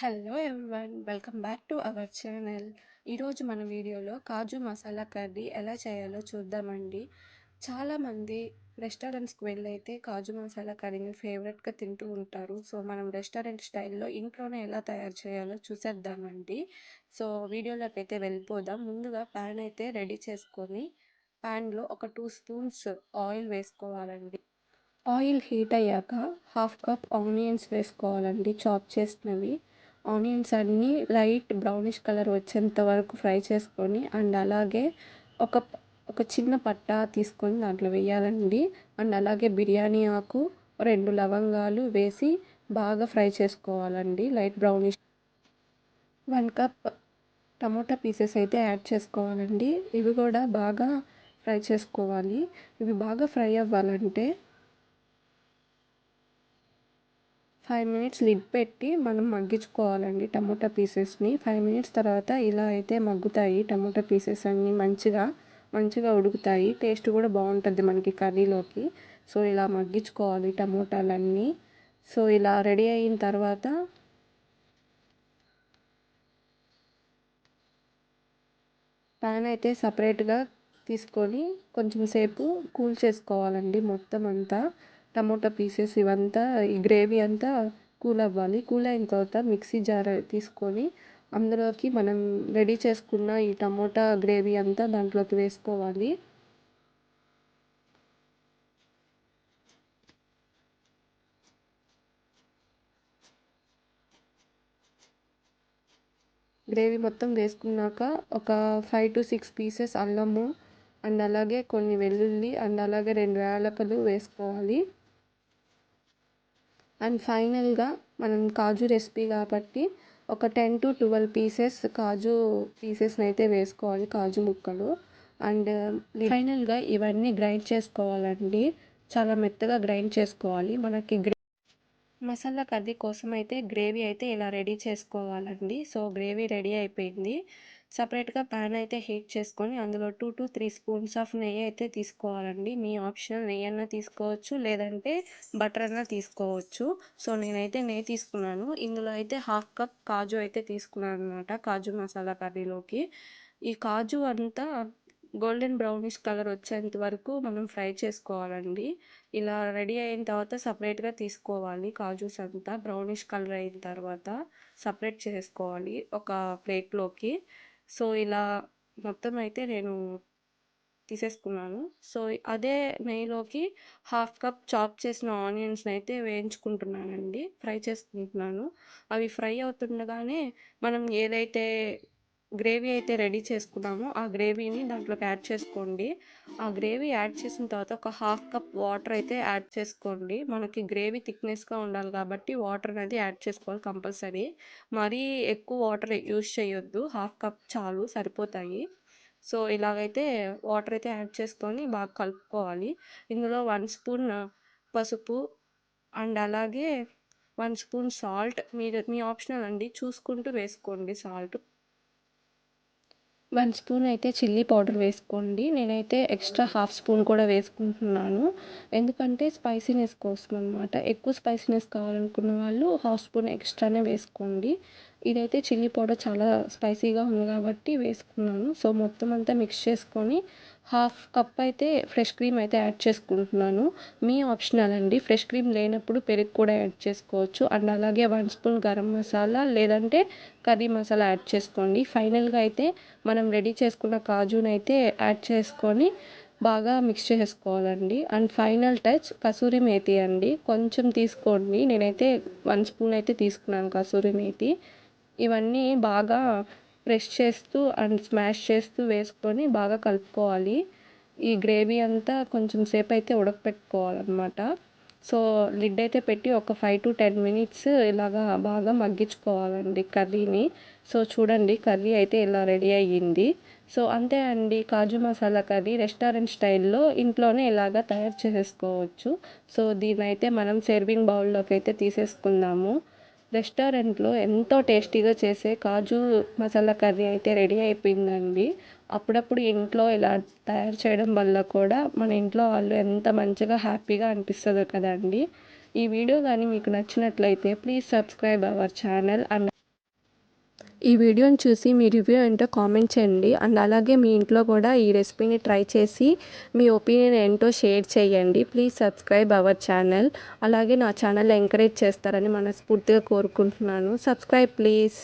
Hello everyone welcome back to our channel ఈరోజు మన వీడియోలో కాజు మసాలా కర్రీ ఎలా చేయాలో చూద్దామండి. చాలామంది రెస్టారెంట్స్కి వెళ్ళైతే కాజు మసాలా కర్రీని ఫేవరెట్గా తింటూ ఉంటారు. సో మనం రెస్టారెంట్ స్టైల్లో ఇంట్లోనే ఎలా తయారు చేయాలో చూసేద్దామండి. సో వీడియోలోకి అయితే వెళ్ళిపోదాం. ముందుగా ప్యాన్ అయితే రెడీ చేసుకొని ప్యాన్లో ఒక టూ స్పూన్స్ ఆయిల్ వేసుకోవాలండి. ఆయిల్ హీట్ అయ్యాక హాఫ్ కప్ ఆనియన్స్ వేసుకోవాలండి చాప్ చేసినవి. ఆనియన్స్ అన్నీ లైట్ బ్రౌనిష్ కలర్ వచ్చేంత వరకు ఫ్రై చేసుకొని అండ్ అలాగే ఒక ఒక చిన్న పట్టా తీసుకొని దాంట్లో వేయాలండి. అండ్ అలాగే బిర్యానీ ఆకు రెండు లవంగాలు వేసి బాగా ఫ్రై చేసుకోవాలండి light brownish. One cup tomato pieces అయితే యాడ్ చేసుకోవాలండి. ఇవి కూడా బాగా ఫ్రై చేసుకోవాలి. ఇవి బాగా ఫ్రై అవ్వాలంటే ఫైవ్ మినిట్స్ లిడ్ పెట్టి మనం మగ్గించుకోవాలండి టమోటా పీసెస్ని. ఫైవ్ మినిట్స్ తర్వాత ఇలా అయితే మగ్గుతాయి టమోటా పీసెస్ అన్నీ మంచిగా మంచిగా ఉడుకుతాయి. టేస్ట్ కూడా బాగుంటుంది మనకి కర్రీలోకి. సో ఇలా మగ్గించుకోవాలి టమోటాలన్నీ. సో ఇలా రెడీ అయిన తర్వాత ప్యాన్ అయితే సపరేట్గా తీసుకొని కొంచెం సేపు కూల్ చేసుకోవాలండి మొత్తం అంతా. టమోటా పీసెస్ ఇవంతా ఈ గ్రేవీ అంతా కూల్ అవ్వాలి. కూల్ అయిన తర్వాత మిక్సీ జార్ తీసుకొని అందులోకి మనం రెడీ చేసుకున్న ఈ టమోటా గ్రేవీ అంతా దాంట్లోకి వేసుకోవాలి. గ్రేవీ మొత్తం వేసుకున్నాక ఒక ఫైవ్ టు సిక్స్ పీసెస్ అల్లము అండ్ అలాగే కొన్ని వెల్లుల్లి అండ్ అలాగే రెండు యాలకులు వేసుకోవాలి. అండ్ ఫైనల్గా మనం కాజు రెసిపీ కాబట్టి ఒక టెన్ టు ట్వెల్వ్ పీసెస్ కాజు పీసెస్ని అయితే వేసుకోవాలి కాజు ముక్కలు. అండ్ ఫైనల్గా ఇవన్నీ గ్రైండ్ చేసుకోవాలండి. చాలా మెత్తగా గ్రైండ్ చేసుకోవాలి. మనకి గ్రే మసాలా కర్రీ కోసం అయితే గ్రేవీ అయితే ఇలా రెడీ చేసుకోవాలండి. సో గ్రేవీ రెడీ అయిపోయింది. సపరేట్గా ప్యాన్ అయితే హీట్ చేసుకొని అందులో two to three spoons of నెయ్యి అయితే తీసుకోవాలండి. మీ ఆప్షనల్ నెయ్యి అన్నా తీసుకోవచ్చు లేదంటే బటర్ అన్నా తీసుకోవచ్చు. సో నేనైతే నెయ్యి తీసుకున్నాను. ఇందులో అయితే హాఫ్ కప్ కాజు అయితే తీసుకున్నాను అనమాట కాజు మసాలా కర్రీలోకి. ఈ కాజు అంతా గోల్డెన్ బ్రౌనిష్ కలర్ వచ్చేంత వరకు మనం ఫ్రై చేసుకోవాలండి. ఇలా రెడీ అయిన తర్వాత సపరేట్గా తీసుకోవాలి కాజూస్ అంతా. బ్రౌనిష్ కలర్ అయిన తర్వాత సపరేట్ చేసుకోవాలి ఒక ప్లేట్లోకి. సో ఇలా మొత్తం అయితే నేను తీసేసుకున్నాను. సో అదే నెయ్యిలోకి హాఫ్ కప్ చాప్ చేసిన ఆనియన్స్ని అయితే వేయించుకుంటున్నానండి. ఫ్రై చేసుకుంటున్నాను. అవి ఫ్రై అవుతుండగానే మనం ఏదైతే గ్రేవీ అయితే రెడీ చేసుకున్నాము. ఆ గ్రేవీని దాంట్లోకి యాడ్ చేసుకోండి. ఆ గ్రేవీ యాడ్ చేసిన తర్వాత ఒక హాఫ్ కప్ వాటర్ అయితే యాడ్ చేసుకోండి. మనకి గ్రేవీ థిక్నెస్గా ఉండాలి కాబట్టి వాటర్ అనేది యాడ్ చేసుకోవాలి కంపల్సరీ. మరీ ఎక్కువ వాటర్ యూస్ చేయొద్దు. హాఫ్ కప్ చాలు సరిపోతాయి. సో ఇలాగైతే వాటర్ అయితే యాడ్ చేసుకొని బాగా కలుపుకోవాలి. ఇందులో వన్ స్పూన్ పసుపు అండ్ అలాగే వన్ స్పూన్ సాల్ట్. మీరు మీ ఆప్షనల్ అండి. చూసుకుంటూ వేసుకోండి సాల్ట్. వన్ స్పూన్ అయితే చిల్లీ పౌడర్ వేసుకోండి. నేనైతే ఎక్స్ట్రా హాఫ్ స్పూన్ కూడా వేసుకుంటున్నాను. ఎందుకంటే స్పైసీనెస్ కోసం అనమాట ఎక్కువ స్పైసీనెస్ కావాలనుకున్న వాళ్ళు హాఫ్ స్పూన్ ఎక్స్ట్రానే వేసుకోండి. ఇదైతే చిల్లీ పౌడర్ చాలా స్పైసీగా ఉంది కాబట్టి వేసుకున్నాను. సో మొత్తం అంతా మిక్స్ చేసుకొని హాఫ్ కప్ అయితే ఫ్రెష్ క్రీమ్ అయితే యాడ్ చేసుకుంటున్నాను. మీ ఆప్షనల్ అండి. ఫ్రెష్ క్రీమ్ లేనప్పుడు పెరుగు కూడా యాడ్ చేసుకోవచ్చు. అండ్ అలాగే వన్ స్పూన్ గరం మసాలా లేదంటే కర్రీ మసాలా యాడ్ చేసుకోండి. ఫైనల్గా అయితే మనం రెడీ చేసుకున్న కాజుని అయితే యాడ్ చేసుకొని బాగా మిక్స్ చేసుకోవాలండి. And final touch kasuri methi అండి. కొంచెం తీసుకోండి. నేనైతే వన్ స్పూన్ అయితే తీసుకున్నాను కసూరి మేతి. ఇవన్నీ బాగా ప్రెస్ చేస్తూ అండ్ స్మాష్ చేస్తూ వేసుకొని బాగా కలుపుకోవాలి. ఈ గ్రేవీ అంతా కొంచెం సేపు అయితే ఉడకపెట్టుకోవాలన్నమాట. సో లిడ్ అయితే పెట్టి ఒక ఫైవ్ టు టెన్ మినిట్స్ ఇలాగా బాగా మగ్గించుకోవాలండి కర్రీని. సో చూడండి కర్రీ అయితే ఇలా రెడీ అయ్యింది. సో అంతే అండి కాజు మసాలా కర్రీ రెస్టారెంట్ స్టైల్లో ఇంట్లోనే ఇలాగా తయారు చేసుకోవచ్చు సో దీన్నైతే మనం సర్వింగ్ బౌల్లోకి అయితే తీసేసుకుందాము. రెస్టారెంట్లో ఎంతో టేస్టీగా చేసే కాజు మసాలా కర్రీ అయితే రెడీ అయిపోయిందండి. అప్పుడప్పుడు ఇంట్లో ఇలా తయారు చేయడం వల్ల కూడా మన ఇంట్లో వాళ్ళు ఎంత మంచిగా హ్యాపీగా అనిపిస్తుందో కదండి. ఈ వీడియో కానీ మీకు నచ్చినట్లయితే please subscribe our channel and ఈ వీడియోని చూసి మీ రివ్యూ ఏంటో కామెంట్ చేయండి. అండ్ అలాగే మీ ఇంట్లో కూడా ఈ రెసిపీని ట్రై చేసి మీ ఒపీనియన్ ఏంటో షేర్ చేయండి. ప్లీజ్ సబ్స్క్రైబ్ అవర్ ఛానల్ అలాగే నా ఛానల్ ఎంకరేజ్ చేస్తారని మనస్ఫూర్తిగా కోరుకుంటున్నాను. Subscribe please